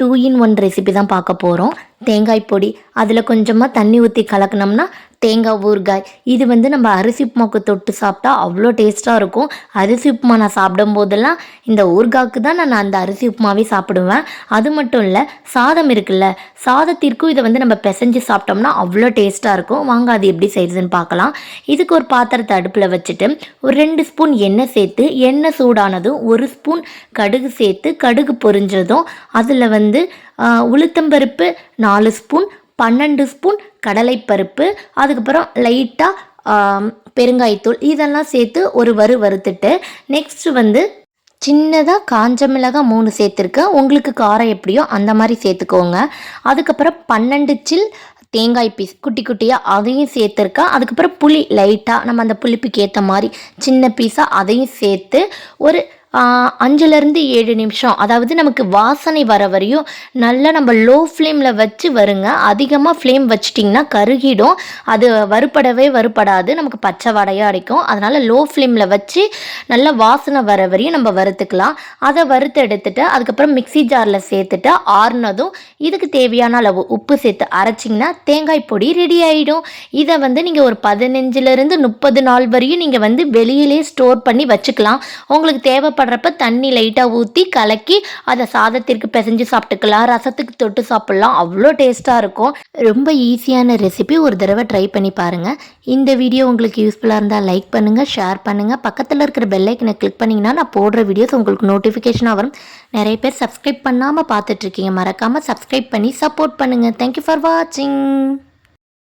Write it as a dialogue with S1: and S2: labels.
S1: Two in one recipe தான் பார்க்க போகிறோம் தேங்காய் பொடி அதில் கொஞ்சமாக தண்ணி ஊற்றி கலக்கினோம்னா தேங்காய் ஊறுகாய். இது வந்து நம்ம அரிசி உப்புமாவுக்கு தொட்டு சாப்பிட்டா அவ்வளோ டேஸ்ட்டாக இருக்கும். அரிசி உப்புமா நான் சாப்பிடும் போதெல்லாம் இந்த ஊறுகாய்க்கு தான் நான் அந்த அரிசி உப்புமாவே சாப்பிடுவேன். அது மட்டும் இல்லை சாதம் இருக்குல்ல சாதத்திற்கும் இதை வந்து நம்ம பிசைஞ்சு சாப்பிட்டோம்னா அவ்வளோ டேஸ்ட்டாக இருக்கும். வாங்க அது எப்படி செய்யுதுன்னு பார்க்கலாம். இதுக்கு ஒரு பாத்திரத்தை அடுப்பில் வச்சுட்டு ஒரு ரெண்டு ஸ்பூன் எண்ணெய் சேர்த்து எண்ணெய் சூடானதும் ஒரு ஸ்பூன் கடுகு சேர்த்து கடுகு பொரிஞ்சதும் அதில் வந்து உளுத்தம்பருப்பு நாலு ஸ்பூன் பன்னெண்டு ஸ்பூன் கடலைப்பருப்பு அதுக்கப்புறம் லைட்டாக பெருங்காயத்தூள் இதெல்லாம் சேர்த்து ஒரு வறு வறுத்துட்டு நெக்ஸ்ட் வந்து சின்னதாக காஞ்ச மிளகாய் மூணு சேர்த்துருக்கேன் உங்களுக்கு காரம் எப்படியோ அந்த மாதிரி சேர்த்துக்கோங்க. அதுக்கப்புறம் பன்னெண்டு சில் தேங்காய் பீஸ் குட்டி குட்டியாக அதையும் சேர்த்துருக்கேன் அதுக்கப்புறம் புளி லைட்டாக நம்ம அந்த புளிப்புக்கு ஏற்ற மாதிரி சின்ன பீஸாக அதையும் சேர்த்து ஒரு அஞ்சுலேருந்து ஏழு நிமிஷம். அதாவது நமக்கு வாசனை வர வரையும் நல்லா நம்ம லோ ஃப்ளேமில் வச்சு வருங்க. அதிகமாக ஃப்ளேம் வச்சிட்டிங்கன்னா கருகிடும். அது வறுபடவே வறுபடாது. நமக்கு பச்சை வடையாக அடிக்கும் அதனால் லோ ஃப்ளேமில் வச்சு நல்லா வாசனை வர வரையும் நம்ம வறுத்துக்கலாம். அதை வறுத்து எடுத்துட்டு அதுக்கப்புறம் மிக்ஸி ஜாரில் சேர்த்துட்டு ஆறுனதும் இதுக்கு தேவையான அளவு உப்பு சேர்த்து அரைச்சிங்கன்னா தேங்காய் பொடி ரெடி ஆகிடும் இதை வந்து நீங்கள் ஒரு பதினஞ்சுலேருந்து முப்பது நாள் வரையும் நீங்கள் வந்து வெளியிலே ஸ்டோர் பண்ணி வச்சுக்கலாம். உங்களுக்கு பண்ணுறப்ப தண்ணி லைட்டாக ஊற்றி கலக்கி அதை சாதத்திற்கு பிசைஞ்சு சாப்பிட்டுக்கலாம். ரசத்துக்கு தொட்டு சாப்பிட்லாம். அவ்வளோ டேஸ்ட்டாக இருக்கும். ரொம்ப ஈஸியான ரெசிபி ஒரு தடவை ட்ரை பண்ணி பாருங்கள் இந்த வீடியோ உங்களுக்கு யூஸ்ஃபுல்லாக இருந்தால் லைக் பண்ணுங்கள் ஷேர் பண்ணுங்கள் பக்கத்தில் இருக்கிற பெல்லைக்கனை கிளிக் பண்ணிங்கன்னா நான் போடுற வீடியோஸ் உங்களுக்கு நோட்டிஃபிகேஷனாக வரும். நிறைய பேர் சப்ஸ்கிரைப் பண்ணாமல் பார்த்துட்ருக்கீங்க மறக்காமல் சப்ஸ்கிரைப் பண்ணி சப்போர்ட் பண்ணுங்கள் தேங்க்யூ ஃபார் வாட்சிங்